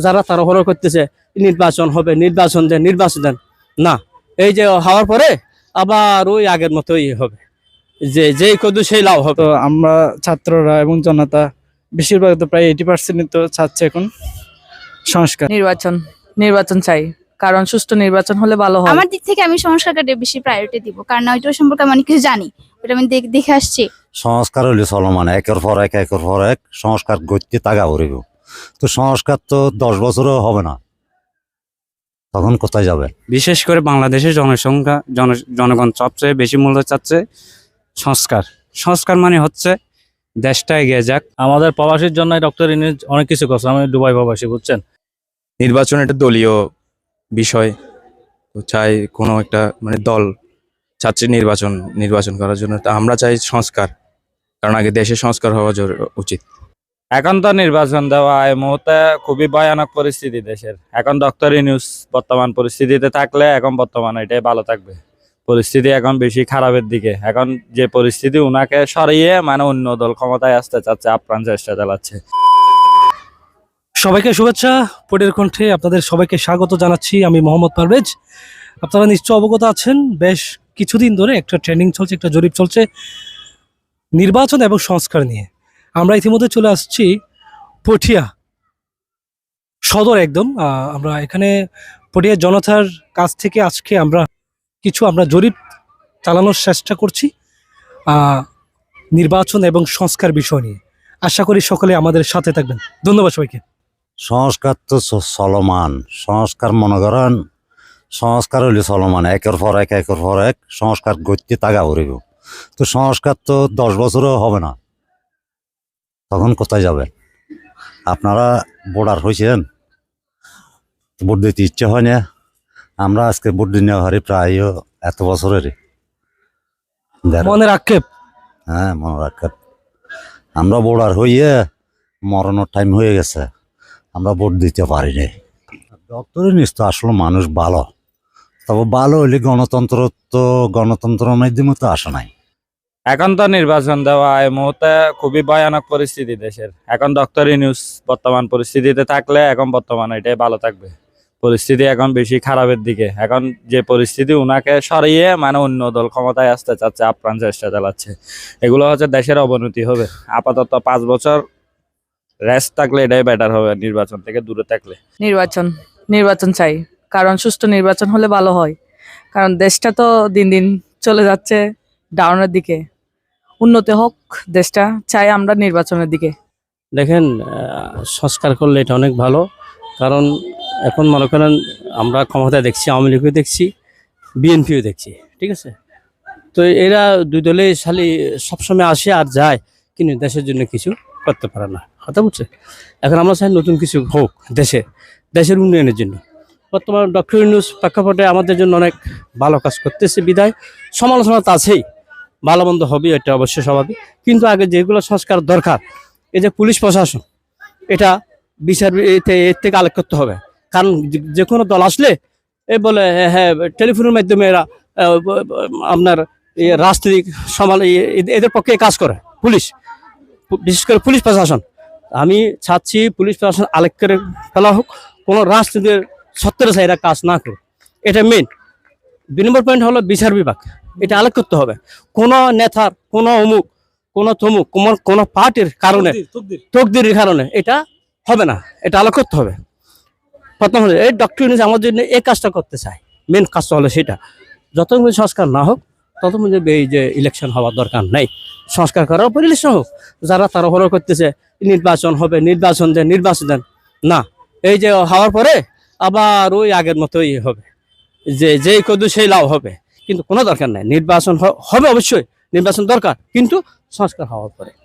যারা তারা হলো করতেছে নির্বাচন হবে নির্বাচন দেন নির্বাচন দেন। না এই যে হওয়ার পরে আবার ওই আগের মতোই হবে। যে যেই কদু সেই লাভ হবে। আমরা ছাত্ররা এবং জনতা বেশিরভাগ তো প্রায় এইটি পার্সেন্ট তো চাচ্ছে এখন সংস্কার। নির্বাচন নির্বাচন চাই কারণ সুষ্ঠু নির্বাচন হলে ভালো হয়। আমার দিক থেকে আমি সংস্কারকে বেশি প্রায়োরিটি দিব কারণ ওইটা সম্পর্কে আমি অনেক কিছু জানি ওটা আমি দেখ- দেখে আসছি। সংস্কার হলে চলমান একের পর এক একের পর এক সংস্কার গতি তাগা উড়িব তো সংস্কার তো দশ বছরও হবে না। তখন কোথায় যাবে? বিশেষ করে বাংলাদেশের জনসংখ্যা জন জনগণ সবচেয়ে বেশি মূল্য চাচ্ছে সংস্কার। সংস্কার মানে হচ্ছে দেশটা এগিয়ে যাক। আমাদের প্রবাসীর জন্য ডক্টর ইনিজ অনেক কিছু করছে। আমি দুবাই প্রবাসী বুঝছেন? নির্বাচন একটা দলীয় বিষয়। তো চাই কোনো একটা মানে দল চাচ্ছে নির্বাচন নির্বাচন করার জন্য। তা আমরা চাই সংস্কার। কারণ আগে দেশে সংস্কার হওয়া উচিত। এখন তো নির্বাচন দেওয়া এই মুহূর্তে খুবই ভয়ানক পরিস্থিতি দেশের। এখন ডক্টর নিউজ বর্তমান পরিস্থিতিতে থাকলে এখন বর্তমানে এটাই ভালো থাকবে। পরিস্থিতি এখন বেশি খারাপের দিকে। এখন যে পরিস্থিতি উনাকে সরিয়ে মানে অন্য দল ক্ষমতায় আসতে চাচ্ছে, আপ্রাণ চেষ্টা চালাচ্ছে। সবাইকে শুভেচ্ছা। পটের কণ্ঠে আপনাদের সবাইকে স্বাগত জানাচ্ছি আমি মোহাম্মদ পারভেজ। আপনারা নিশ্চয় অবগত আছেন, বেশ কিছুদিন ধরে একটা ট্রেনিং চলছে, একটা জরিপ চলছে নির্বাচন এবং সংস্কার নিয়ে। আমরা ইতিমধ্যে চলে আসছি পটিয়া সদর একদম। আমরা এখানে পটিয়া জনতার কাছ থেকে আজকে আমরা কিছু আমরা জরিপ চালানোর চেষ্টা করছি নির্বাচন এবং সংস্কার বিষয় নিয়ে। আশা করি সকলে আমাদের সাথে থাকবেন। ধন্যবাদ সবাইকে। সংস্কার তো চলমান সংস্কার মনে করেন, সংস্কার হইলে চলমান একের পর এক, একের পর এক সংস্কার গতি তাগা উড়িব তো সংস্কার তো দশ বছরও হবে না। তখন কোথায় যাবে আপনারা বোর্ডার হয়েছেন? ভোট দিতে ইচ্ছে হয় না। আমরা আজকে ভোট দিনে হারি প্রায় এত বছরেরই দেড়- মনের আক্ষেপ হ্যাঁ মনে রাখেন আমরা বোর্ডার হইয়ে মরণের টাইম হয়ে গেছে। আমরা ভোট দিতে পারিনি ডক্টরের নিশ্চয় আসলে মানুষ ভালো। তবে ভালো হইলে গণতন্ত্র তো গণতন্ত্রের মাধ্যমে তো আসে নাই। এখন তো নির্বাচন দেওয়া এই মুহূর্তে খুবই ভয়ানক পরিস্থিতি দেশের। এখন ডক্টর নিউজ বর্তমান পরিস্থিতিতে থাকলে এখন বর্তমানে এটাই ভালো থাকবে। পরিস্থিতি এখন বেশি খারাপের দিকে। এখন যে পরিস্থিতি উনাকে সরিয়ে মানে অন্য দল ক্ষমতায় আসতে চাচ্ছে, আপ্রাণ চেষ্টা চালাচ্ছে, এগুলো হচ্ছে দেশের অবনতি হবে। আপাতত পাঁচ বছর রেস্ট থাকলে এটাই বেটার হবে নির্বাচন থেকে দূরে থাকলে। নির্বাচন নির্বাচন চাই। কারণ সুষ্ঠু নির্বাচন হলে ভালো হয়। কারণ দেশটা তো দিন দিন চলে যাচ্ছে ডাউনের দিকে। উন্নতি হোক দেশটা চাই আমরা নির্বাচনের দিকে। দেখেন সংস্কার করলে এটা অনেক ভালো। কারণ এখন মনে করেন আমরা ক্ষমতায় দেখছি, আওয়ামী লীগও দেখছি, বিএনপিও দেখছি, ঠিক আছে? তো এরা দুই দলে খালি সবসময় আসে আর যায়, কিন্তু দেশের জন্য কিছু করতে পারে না। কথা বুঝছে? এখন আমরা চাই নতুন কিছু হোক দেশে, দেশের উন্নয়নের জন্য। বর্তমান ডক্টর ইউনুস প্রেক্ষাপটে আমাদের জন্য অনেক ভালো কাজ করতেছে, বিদায়। সমালোচনা তো আছেই। ভালো মন্দ হবে এটা অবশ্যই স্বাভাবিক। কিন্তু আগে যেগুলো সংস্কার দরকার এই যে পুলিশ প্রশাসন এটা বিচার এর থেকে আলেখ করতে হবে। কারণ যে- কোনো দল আসলে এ বলে হ্যাঁ, হ্যাঁ টেলিফোনের মাধ্যমে এরা আপনার রাজনৈতিক সমাল এদের পক্ষে কাজ করে পুলিশ। বিশেষ করে পুলিশ প্রশাসন। আমি চাচ্ছি পুলিশ প্রশাসন আলেক করে ফেলা হোক কোনো রাজনীতির সত্তর এরা কাজ না করুক। এটা মেন দুই নম্বর পয়েন্ট হলো বিচার বিভাগ। এটা আলেখ করতে হবে। কোনো নেতার কোনো অমুক কোনো তমুক কোনো কোনো পার্টির কারণে তকদিরের কারণে এটা হবে না। এটা আলোক করতে হবে। প্রথম হলো এই ডক্টর ইউনিস আমাদের জন্য এই কাজটা করতে চায় মেন কাজটা হলো সেটা। যত সংস্কার না হোক তত এই যে ইলেকশন হওয়ার দরকার নেই। সংস্কার করার উপর ইলেকশন হোক। যারা তারা হলো করতেছে নির্বাচন হবে নির্বাচন দেন নির্বাচন দেন। না এই যে হওয়ার পরে আবার ওই আগের মতোই হবে। যে যেই কদু সেই লাভ হবে। কিন্তু কোনো দরকার নাই। নির্বাচন হবে অবশ্যই। নির্বাচন দরকার। কিন্তু সংস্কার হওয়ার পরে।